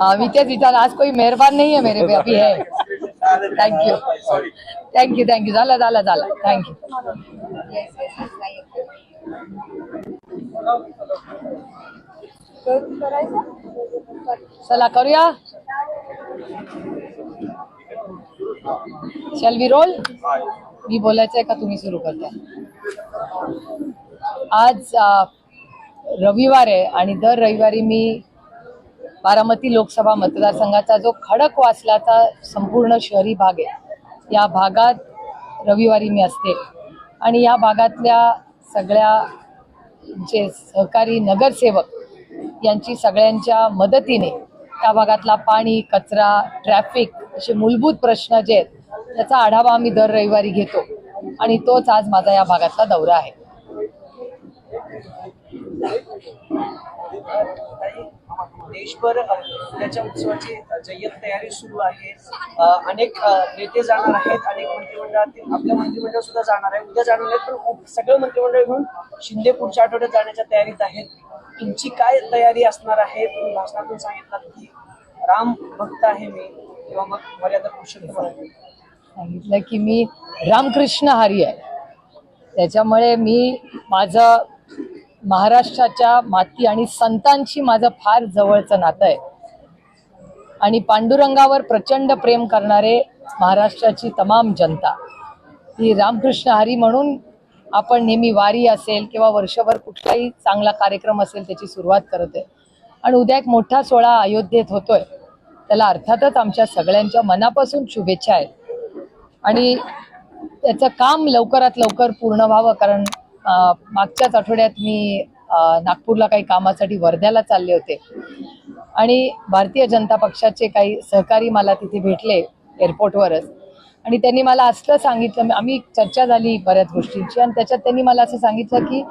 हाँ विचार आज कोई मेहरबान नहीं है मेरे पे अभी है। थैंक यू थँक्यू थँक्यू झालं झालं झालं थँक्यू चला करूया? शॅल वी रोल मी बोलायचंय का तुम्ही सुरू करताय आज रविवार आहे आणि दर रविवारी मी बारामती लोकसभा मतदारसंघाचा जो खडक वाचल्याचा संपूर्ण शहरी भाग आहे या भागात रविवारी मी असते. आणि या भागातल्या सगळ्या जे सहकारी नगरसेवक यांची सगळ्यांच्या मदतीने त्या भागातला पाणी कचरा ट्रॅफिक असे मूलभूत प्रश्न जे आहेत त्याचा आढावा आम्ही दर रविवारी घेतो. आणि तोच आज माझा या भागातला दौरा आहे. देशभर त्याच्या उत्सवाची जय्यत तयारी सुरू आहे. अनेक नेते जाणार आहेत अनेक मंत्रिमंडळातील आपल्या मंत्रिमंडळ सुद्धा जाणार आहे. उद्या जाणार आहेत पण सगळं मंत्रिमंडळ घेऊन शिंदे पुढच्या आठवड्यात जाण्याच्या तयारीत आहेत. तुमची काय तयारी असणार आहे? तुम्ही भाषणातून सांगितलं की राम भक्त आहे मी किंवा मग मर्यादा पुरुषोत्तम आहे. सांगितलं की मी रामकृष्ण हरी आहे. त्याच्यामुळे मी माझं महाराष्ट्राच्या माती आणि संतांशी माझं फार जवळचं नातं आहे. आणि पांडुरंगावर प्रचंड प्रेम करणारे महाराष्ट्राची तमाम जनता ही रामकृष्ण हरी म्हणून आपण नेहमी वारी असेल किंवा वर्षभर कुठलाही चांगला कार्यक्रम असेल त्याची सुरुवात करत आहे. आणि उद्या एक मोठा सोहळा अयोध्येत होतोय. त्याला अर्थातच आमच्या सगळ्यांच्या मनापासून शुभेच्छा आहेत. आणि त्याचं काम लवकरात लवकर पूर्ण व्हावं कारण मागच्याच आठवड्यात मी नागपूरला काही कामासाठी वर्ध्याला चालले होते. आणि भारतीय जनता पक्षाचे काही सहकारी मला तिथे भेटले एअरपोर्टवरच. आणि त्यांनी मला असलं सांगितलं आम्ही चर्चा झाली बऱ्याच गोष्टींची आणि त्याच्यात त्यांनी मला असं सांगितलं की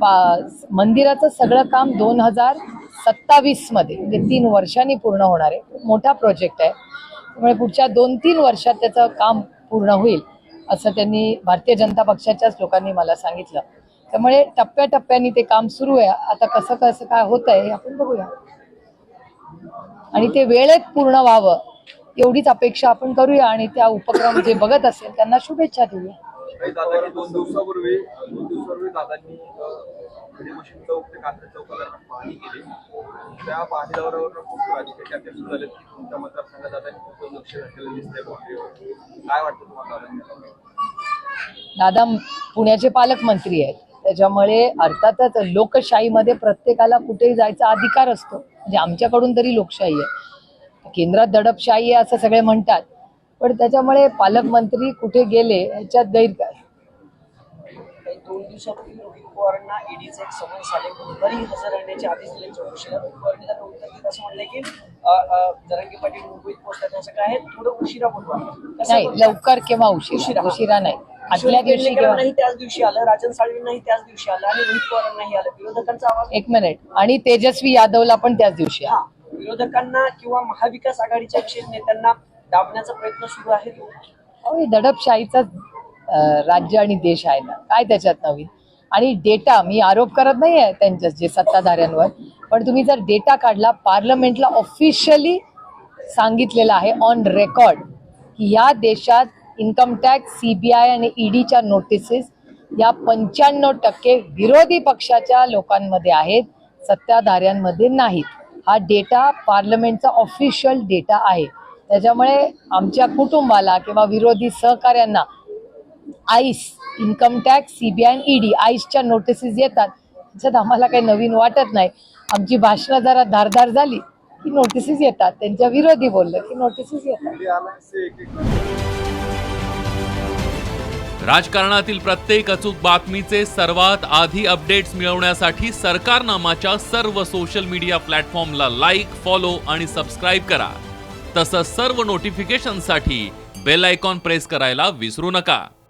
पा- मंदिराचं सगळं काम दोन हजार सत्तावीसमध्ये म्हणजे तीन वर्षांनी पूर्ण होणार आहे. मोठा प्रोजेक्ट आहे. त्यामुळे पुढच्या दोन तीन वर्षात त्याचं काम पूर्ण होईल. असं त्यांनी भारतीय जनता पक्षाच्याच लोकांनी मला सांगितलं. त्यामुळे टप्प्याटप्प्याने ते काम सुरू आहे. आता कसं कसं काय होत आहे हे आपण बघूया. आणि ते वेळेत पूर्ण व्हावं एवढीच अपेक्षा आपण करूया आणि त्या उपक्रम जे बघत असेल त्यांना शुभेच्छा देऊया. दोन दिवसापूर्वी दोन दिवसापूर्वी दादांनी म्हणजे चौक ते चौकाला पाहणी केली. त्या पाठीदारावर खूप राजकीय चर्चा सुरू झाले. की तुमच्या मतदारसंघात आता खूप लक्ष घातलेलं दिसतंय बाउंड्रीवर काय वाटतं तुम्हाला दादा पुण्याचे पालकमंत्री आहेत. त्याच्यामुळे अर्थातच लोकशाहीमध्ये प्रत्येकाला कुठेही जायचा अधिकार असतो. म्हणजे आमच्याकडून तरी लोकशाही आहे. केंद्रात दडपशाही आहे असं सगळे म्हणतात. पण त्याच्यामुळे पालकमंत्री कुठे गेले ह्याच्यात गैर दोन दिवसापूर्वी रोहित पवारांना ईडीचे एक समन्स आले घरी हजर राहण्याची आदेश दिले चौकशीला रोहित पवारांनी त्यांना उत्तर देत असं म्हणलंय की जरांगे पाटील मुंबईत पोहोचतात असं काय आहे? थोडं उशिरा बोलवा नाही? लवकर किंवा उशिरा. उशिरा. उशिरा नाही. किशोर आदल्या दिवशी किंवा पेडणेकरांनाही त्याच दिवशी आलं. राजन साळवींनाही त्याच दिवशी आलं. आणि रोहित पवारांनाही आलं. विरोधकांचा आवाज एक मिनिट. आणि तेजस्वी यादवला पण त्याच दिवशी विरोधकांना किंवा महाविकास आघाडीच्या विशेष नेत्यांना दाबण्याचा प्रयत्न सुरू आहे अं, राज्य आणि देश आहे ना? काय त्याच्यात नवीन? आणि डेटा मी आरोप करत नाही आहे त्यांच्या जे सत्ताधाऱ्यांवर पण तुम्ही जर डेटा काढला पार्लमेंटला ऑफिशियली सांगितलेलं आहे ऑन रेकॉर्ड की या देशात इन्कम टॅक्स आय आणि ईडीच्या नोटिसेस या पंच्याण्णव टक्के विरोधी पक्षाच्या लोकांमध्ये आहेत सत्ताधाऱ्यांमध्ये नाहीत. हा डेटा पार्लमेंटचा ऑफिशियल डेटा आहे. त्याच्यामुळे आमच्या कुटुंबाला किंवा विरोधी सहकाऱ्यांना आईस इन्कम टॅक्स सीबीआय आणि ईडी आईसच्या नोटिसेस येतात. त्याच्यात आम्हाला काही नवीन वाटत नाही. आमची भाषणं जरा धारदार झाली की नोटिसेस येतात. त्यांच्या विरोधी बोललं की नोटिसेस येतात. राजकारणातील प्रत्येक अचूक बातमीचे सर्वात आधी अपडेट्स मिळवण्यासाठी सरकारनामाच्या सर्व सोशल मीडिया प्लॅटफॉर्मला लाईक फॉलो आणि सबस्क्राईब करा. तसंच सर्व नोटिफिकेशनसाठी बेल आयकॉन प्रेस करायला विसरू नका.